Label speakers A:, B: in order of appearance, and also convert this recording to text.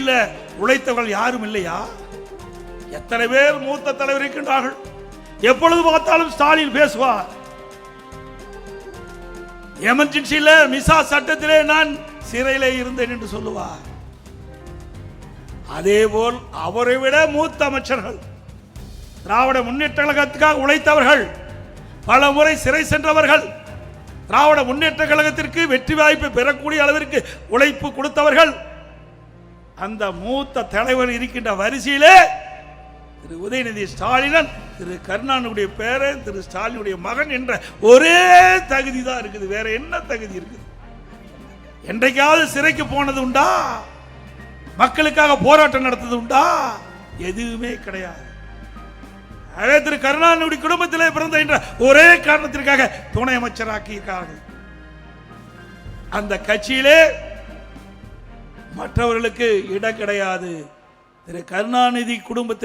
A: இல்ல உழைத்தவர்கள் யாரும் இல்லையா? எத்தனை பேர் மூத்த தலைவர் இருக்கின்றார்கள்? எப்பொழுது பார்த்தாலும் ஸ்டாலின் பேசுவார். எமர்ஜென்சியில மிசா சட்டத்திலே நான் சிறையிலே இருந்தேன் என்று சொல்லுவார். அதேபோல் அவரை விட மூத்த அமைச்சர்கள் திராவிட முன்னேற்ற கழகத்துக்காக உழைத்தவர்கள் பல முறை சிறை சென்றவர்கள் திராவிட முன்னேற்ற கழகத்திற்கு வெற்றி வாய்ப்பு பெறக்கூடிய அளவிற்கு உழைப்பு கொடுத்தவர்கள் அந்த மூத்த தலைவர் இருக்கின்ற வரிசையிலே திரு உதயநிதி ஸ்டாலினன் திரு கருணாநிதியுடைய பேரன் திரு ஸ்டாலினுடைய மகன் என்ற ஒரே தகுதி தான் இருக்குது. வேற என்ன தகுதி இருக்குது? என்றைக்காவது சிறைக்கு போனது உண்டா? மக்களுக்காக போராட்டம் நடத்தது உண்டா? எதுவுமே கிடையாது. அதே திரு கருணாநிதி குடும்பத்திலே பிறந்த என்ற ஒரே காரணத்திற்காக துணை அமைச்சராக்கியிருக்கார்கள். அந்த கட்சியிலே மற்றவர்களுக்கு இடம் கிடையாது. திரு கருணாநிதி குடும்பத்தில்